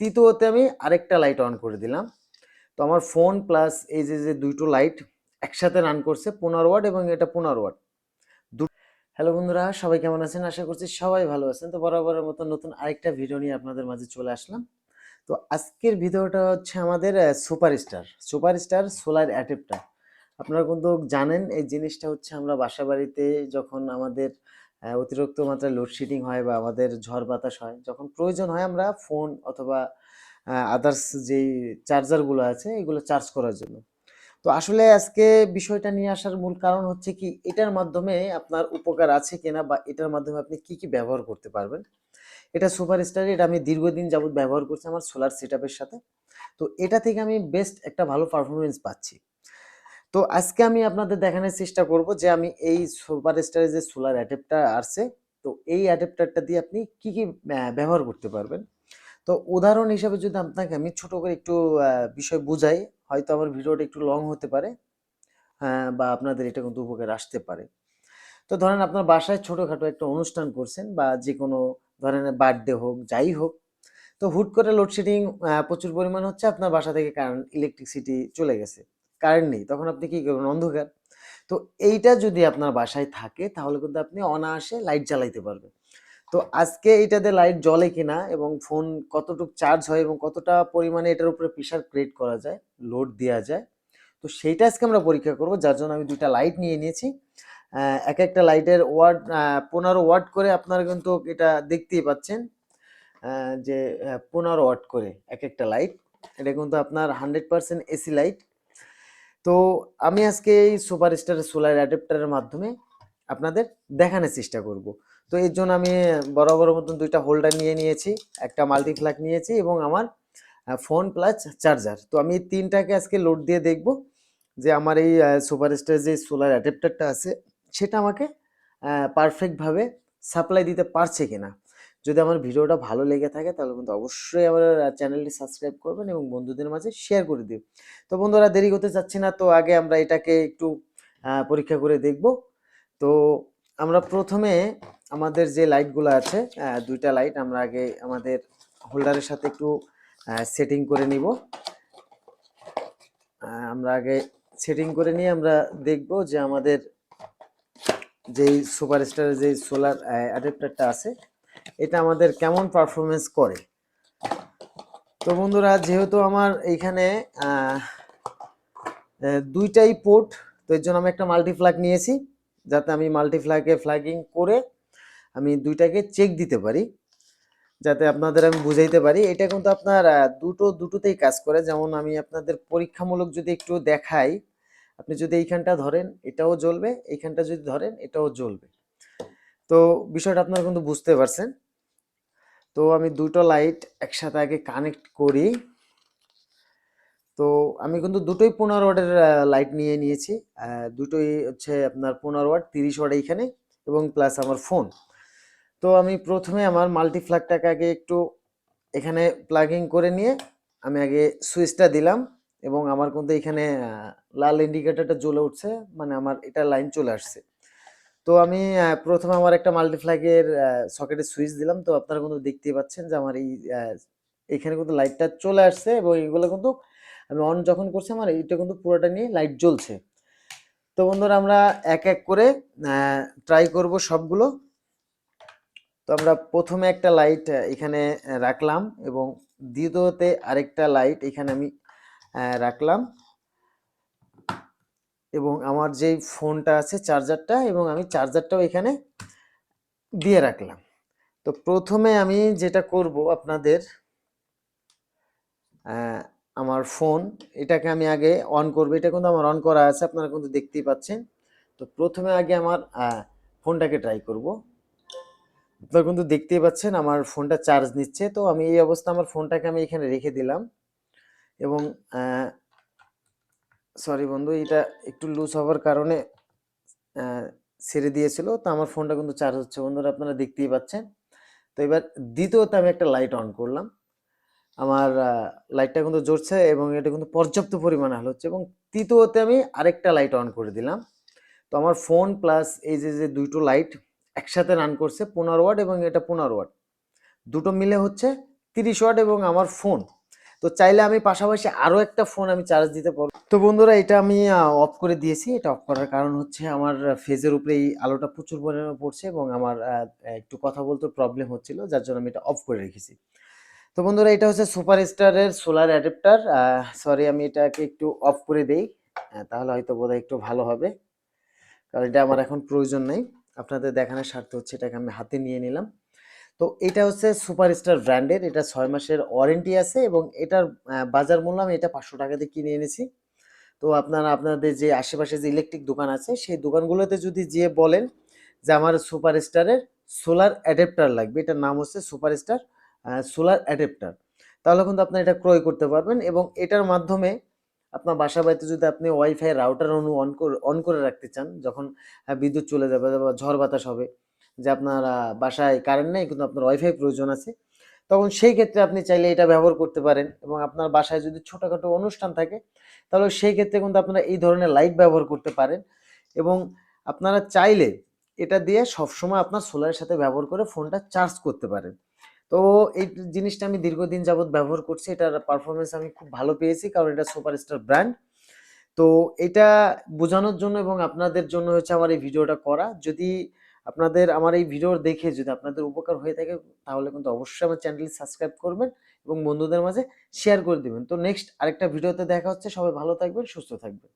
তৃতীয়তে আমি আরেকটা লাইট অন করে দিলাম। তো আমার ফোন প্লাস এই যে যে দুটো লাইট একসাথে রান করছে, পনেরো ওয়াট এবং এটা পনেরো ওয়াট হ্যালো বন্ধুরা, সবাই কেমন আছেন? আশা করছি সবাই ভালো আছেন। তো বরাবরের মতো নতুন আরেকটা ভিডিও নিয়ে আপনাদের মাঝে চলে আসলাম। তো আজকের ভিডিওটা হচ্ছে আমাদের সুপারস্টার সুপারস্টার সোলার অ্যাটেপটা আপনারা কিন্তু জানেন, এই জিনিসটা হচ্ছে আমরা বাসা বাড়িতে যখন আমাদের অতিরিক্ত মাত্রায় লোডশেডিং হয় বা আমাদের ঝড় বাতাস হয়। যখন প্রয়োজন হয় আমরা ফোন অথবা আদার্স যেই চার্জারগুলো আছে এগুলো চার্জ করার জন্য। তো আসলে আজকে বিষয়টা নিয়ে আসার মূল কারণ হচ্ছে কি, এটার মাধ্যমে আপনার উপকার আছে কিনা বা এটার মাধ্যমে আপনি কি কি ব্যবহার করতে পারবেন। এটা সুপারস্টার এটা আমি দীর্ঘদিন যাবত ব্যবহার করছি আমার সোলার সেটআপের সাথে। তো এটা থেকে আমি বেস্ট একটা ভালো পারফরমেন্স পাচ্ছি। তো আজকে আমি আপনাদের দেখানোর চেষ্টা করব যে আমি এই সুপার সুপারস্টারের যে সোলার অ্যাডাপ্টার আসছে তো এই অ্যাডাপ্টারটা দিয়ে আপনি কি কি ব্যবহার করতে পারবেন? তো উদাহরণ হিসাবে যদি আপনাকে আমি ছোট করে একটু বিষয় বুঝাই হয়তো আমার ভিডিওটা একটু লং হতে পারে হ্যাঁ, বা আপনাদের এটা কিন্তু উপকার আসতে পারে। তো ধরেন আপনার বাসায় ছোটোখাটো একটা অনুষ্ঠান করছেন বা যে কোনো ধরেন বার্থডে হোক যাই হোক তো হুট করে লোডশেডিং প্রচুর পরিমাণ হচ্ছে আপনার বাসা থেকে কারেন্ট ইলেকট্রিসিটি চলে গেছে। কারেন্ট নেই, তখন আপনি কি করবেন? অন্ধকার। তো এইটা যদি আপনার বাসায় থাকে, তাহলে কিন্তু আপনি অনায়াসে লাইট জ্বালাইতে পারবেন। তো আজকে এটাতে লাইট জ্বলে কিনা এবং ফোন কতটুকু চার্জ হয় এবং কতটা পরিমাণে এটার উপরে প্রেশার ক্রিয়েট করা যায় লোড দেওয়া যায়, তো সেইটা আজকে আমরা পরীক্ষা করব। যার জন্য আমি দুইটা লাইট নিয়ে নিয়েছি। এক একটা লাইটের ওয়াট পনেরো ওয়াট করে আপনারা কিন্তু এটা দেখতেই পাচ্ছেন যে পনেরো ওয়াট করে এক একটা লাইট এটা কিন্তু আপনার হান্ড্রেড পার্সেন্ট এসি লাইট তো আমি আজকে এই সুপার স্টার সোলার অ্যাডাপ্টারের মাধ্যমে আপনাদের দেখানোর চেষ্টা করব। তো এর জন্য আমি বরাবর মতন দুইটা হোল্ডার নিয়ে নিয়েছি, একটা মাল্টিফ্ল্যাগ নিয়েছি এবং আমার ফোন প্লাস চার্জার। তো আমি তিনটাকে আজকে লোড দিয়ে দেখব যে আমার এই সুপার স্টার যে সোলার অ্যাডাপ্টারটা আছে, সেটা আমাকে পারফেক্টভাবে সাপ্লাই দিতে পারছে কিনা। যদি আমার ভিডিওটা ভালো লেগে থাকে তাহলে কিন্তু অবশ্যই আমার চ্যানেলটি সাবস্ক্রাইব করবেন এবং বন্ধুদের মাঝে শেয়ার করে দিন তো বন্ধুরা দেরি করতে চাচ্ছি না, তো আগে আমরা এটাকে একটু পরীক্ষা করে দেখব। তো আমরা প্রথমে আমাদের যে লাইটগুলো আছে দুইটা লাইট আমরা আগে আমাদের হোল্ডারের সাথে একটু সেটিং করে নিব। আমরা আগে সেটিং করে নিয়ে আমরা দেখব যে আমাদের যেই সুপারস্টারের যে সোলার অ্যাডাপ্টারটা আছে এটা আমাদের কেমন পারফরমেন্স করে? তো বন্ধুরা, যেহেতু আমার এইখানে দুইটাই পোর্ট তো এর জন্য আমি একটা মাল্টিফ্ল্যাগ নিয়েছি, যাতে আমি মাল্টিফ্ল্যাগে ফ্ল্যাগিং করে আমি দুইটাকে চেক দিতে পারি, যাতে আপনাদের আমি বুঝাইতে পারি। এটা কিন্তু আপনার দুটো, দুটোতেই কাজ করে। যেমন আমি আপনাদের পরীক্ষামূলক যদি একটু দেখাই, আপনি যদি এইখানটা ধরেন, এটাও জ্বলবে, এইখানটা যদি ধরেন, এটাও জ্বলবে। তো বিষয়টা আপনারা কিন্তু বুঝতে পারছেন। তো আমি দুটো লাইট একসাথে আগে কানেক্ট করি। তো আমি কিন্তু দুটোই পনেরো ওয়াটের লাইট নিয়ে নিয়েছি। দুটোই হচ্ছে আপনার পনেরো ওয়াট, তিরিশ ওয়াট এইখানে এবং প্লাস আমার ফোন তো আমি প্রথমে আমার মাল্টিফ্ল্যাগটাকে আগে একটু এখানে প্লাগিং করে নিয়ে আমি আগে সুইচটা দিলাম এবং আমার কিন্তু এখানে লাল ইন্ডিকেটারটা জ্বলে উঠছে মানে আমার এটা লাইন চলে আসছে। তো আমি প্রথমে আমার একটা মাল্টিফ্ল্যাগের সকেটে সুইচ দিলাম। তো আপনারা কিন্তু দেখতেই পাচ্ছেন যে আমার এই এখানে কিন্তু লাইটটা চলে আসছে এবং এগুলো কিন্তু আমি অন যখন করছি আমার এইটা কিন্তু পুরোটা নিয়ে লাইট জ্বলছে। তো বন্ধুরা আমরা এক এক করে ট্রাই করব সবগুলো। তো আমরা প্রথমে একটা লাইট এখানে রাখলাম এবং দ্বিতীয়তে আরেকটা লাইট এখানে আমি রাখলাম। এবং আমার যেই ফোনটা আছে চার্জারটা এবং আমি চার্জারটাও এখানে দিয়ে রাখলাম। তো প্রথমে আমি যেটা করব আপনাদের আমার ফোন, এটাকে আমি আগে অন করব। এটা কিন্তু আমার অন করা আছে, আপনারা কিন্তু দেখতেই পাচ্ছেন। তো প্রথমে আগে আমার ফোনটাকে ট্রাই করব। আপনারা কিন্তু দেখতেই পাচ্ছেন আমার ফোনটা চার্জ নিচ্ছে। তো আমি এই অবস্থা আমার ফোনটাকে আমি এখানে রেখে দিলাম এবং সরি বন্ধু এটা একটু লুজ হওয়ার কারণে ছেড়ে দিয়েছিল। তো আমার ফোনটা কিন্তু চার্জ হচ্ছে। বন্ধুরা, আপনারা দেখতেই পাচ্ছেন। তো এবার দ্বিতীয়তে আমি একটা লাইট অন করলাম। আমার লাইটটা কিন্তু জ্বলছে এবং এটা কিন্তু পর্যাপ্ত পরিমাণে আলো হচ্ছে এবং তৃতীয়তে আমি আরেকটা লাইট অন করে দিলাম। তো আমার ফোন প্লাস এই যে যে দুটো লাইট একসাথে রান করছে, পনেরো ওয়াট এবং এটা পনেরো ওয়াট দুটো মিলে হচ্ছে তিরিশ ওয়াট এবং আমার ফোন তো চাইলে আমি পাশাপাশি আরও একটা ফোন আমি চার্জ দিতে পারব। তো বন্ধুরা, এটা আমি অফ করে দিয়েছি। এটা অফ করার কারণ হচ্ছে আমার ফেজের উপরে এই আলোটা প্রচুর পরিমাণে পড়ছে এবং আমার একটু কথা বলতে প্রবলেম হচ্ছিল, যার জন্য আমি এটা অফ করে রেখেছি। তো বন্ধুরা, এটা হচ্ছে সুপার স্টারের সোলার অ্যাডাপ্টার সরি আমি এটাকে একটু অফ করে দেই। তাহলে হয়তো বোধহয় একটু ভালো হবে। কারণ এটা আমার এখন প্রয়োজন নেই। আপনাদের দেখানোর স্বার্থে হচ্ছে এটাকে আমি হাতে নিয়ে নিলাম। তো এটা হচ্ছে সুপারস্টার ব্র্যান্ডের, এটা ছয় মাসের ওয়ারেন্টি আছে এবং এটার বাজার মূল্য আমি এটা পাঁচশো টাকাতে কিনে এনেছি। তো আপনারা, আপনাদের যে আশেপাশে যে ইলেকট্রিক দোকান আছে, সেই দোকানগুলোতে যদি যেয়ে বলেন যে আমার সুপারস্টারের সোলার অ্যাডাপ্টার লাগবে, এটার নাম হচ্ছে সুপারস্টার সোলার অ্যাডাপ্টার তাহলে কিন্তু আপনি এটা ক্রয় করতে পারবেন এবং এটার মাধ্যমে আপনার বাসা বাড়িতে যদি আপনি ওয়াইফাই রাউটার অনু অন করে অন করে রাখতে চান, যখন বিদ্যুৎ চলে যাবে বা ঝড় বাতাস হবে যে আপনার বাসায় কারেন্ট নেই কিন্তু আপনার ওয়াইফাই প্রয়োজন আছে, তখন সেই ক্ষেত্রে আপনি চাইলে এটা ব্যবহার করতে পারেন এবং আপনার বাসায় যদি ছোটোখাটো অনুষ্ঠান থাকে, তাহলে সেই ক্ষেত্রে কিন্তু আপনারা এই ধরনের লাইট ব্যবহার করতে পারেন এবং আপনারা চাইলে এটা দিয়ে সবসময় আপনার সোলারের সাথে ব্যবহার করে ফোনটা চার্জ করতে পারেন। তো এই জিনিসটা আমি দীর্ঘদিন যাবৎ ব্যবহার করছি, এটার পারফরমেন্স আমি খুব ভালো পেয়েছি কারণ এটা সুপারস্টার ব্র্যান্ড তো এটা বোঝানোর জন্য এবং আপনাদের জন্য হচ্ছে আমার এই ভিডিওটা করা। যদি আপনাদের আমার এই ভিডিও দেখে যদি আপনাদের উপকার হয়ে থাকে, তাহলে কিন্তু অবশ্যই আমার চ্যানেলটি সাবস্ক্রাইব করবেন এবং বন্ধুদের মাঝে শেয়ার করে দেবেন। তো নেক্সট আরেকটা ভিডিওতে দেখা হচ্ছে। সবাই ভালো থাকবেন, সুস্থ থাকবেন।